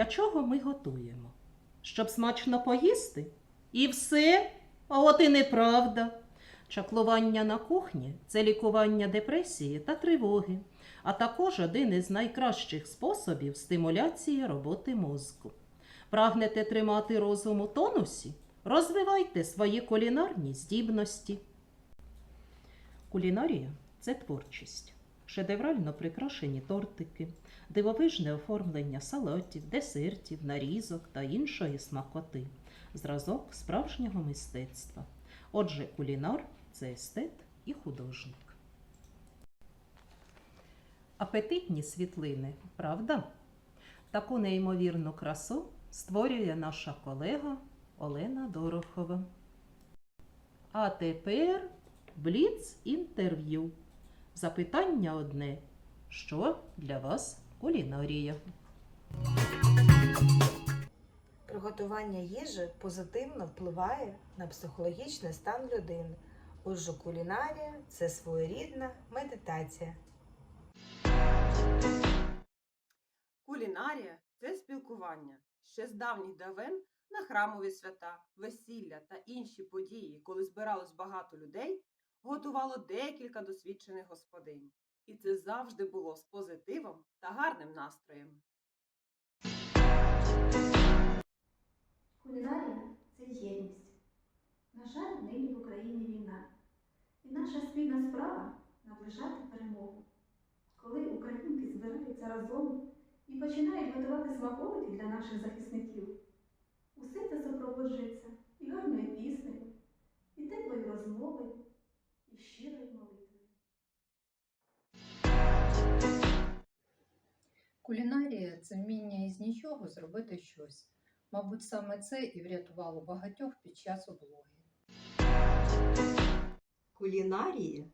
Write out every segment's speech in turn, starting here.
Для чого ми готуємо? Щоб смачно поїсти? І все? А от і неправда. Чаклування на кухні це лікування депресії та тривоги, а також один із найкращих способів стимуляції роботи мозку. Прагнете тримати розум у тонусі? Розвивайте свої кулінарні здібності. Кулінарія це творчість. Шедеврально прикрашені тортики, дивовижне оформлення салатів, десертів, нарізок та іншої смакоти, зразок справжнього мистецтва. Отже, кулінар це естет і художник. Апетитні світлини, правда? Таку неймовірну красу створює наша колега Олена Дорохова. А тепер бліц інтерв'ю. Запитання одне: що для вас кулінарія? Приготування їжі позитивно впливає на психологічний стан людини. Отже, кулінарія це своєрідна медитація. Кулінарія це спілкування. Ще з давніх давен на храмові свята, весілля та інші події, коли збиралось багато людей, готувало декілька досвідчених господинь. І це завжди було з позитивом та гарним настроєм. Кулінарія це єдність. На жаль, нині в Україні війна. І наша спільна справа наближати перемогу. Коли українки збираються разом і починають готувати смаколики для наших захисників, усе це супроводжується Кулінарія це вміння із нічого зробити щось. Мабуть, саме це і врятувало багатьох під час облоги. Кулінарія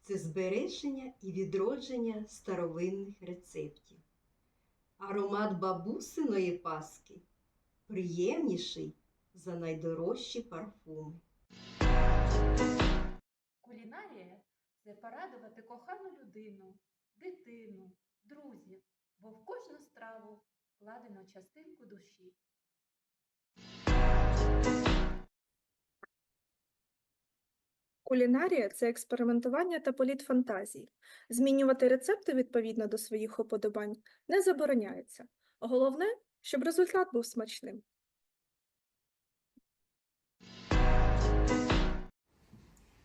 це збереження і відродження старовинних рецептів. Аромат бабусиної паски приємніший за найдорожчі парфуми. Кулінарія це порадувати кохану людину, дитину, друзів, бо в кожну страву вкладено частинку душі. Кулінарія це експериментування та політ фантазії. Змінювати рецепти відповідно до своїх уподобань не забороняється. Головне, щоб результат був смачним.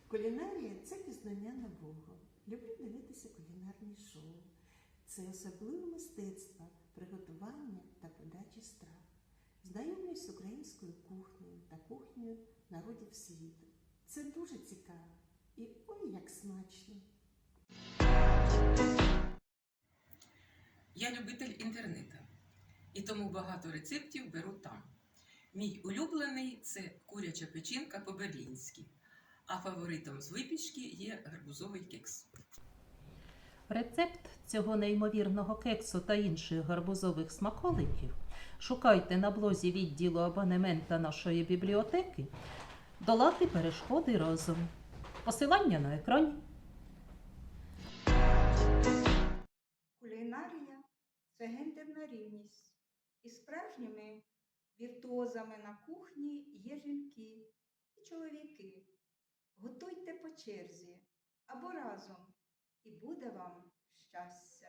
Кулінарія це пізнання нового. Люблю дивитися кулінарні шоу. Це особливе мистецтво приготування та подачі страв. Знайомлюсь з українською кухнею та кухнею народів світу. Це дуже цікаво і ой як смачно. Я любитель інтернету, і тому багато рецептів беру там. Мій улюблений це куряча печінка по-берлінськи, а фаворитом з випічки є гарбузовий кекс. Рецепт цього неймовірного кексу та інших гарбузових смаколиків шукайте на блозі відділу абонемента нашої бібліотеки Долати перешкоди разом. Посилання на екрані. Кулінарія це гендерна рівність. І справжніми віртуозами на кухні є жінки і чоловіки. Готуйте по черзі або разом, і буде вам щастя.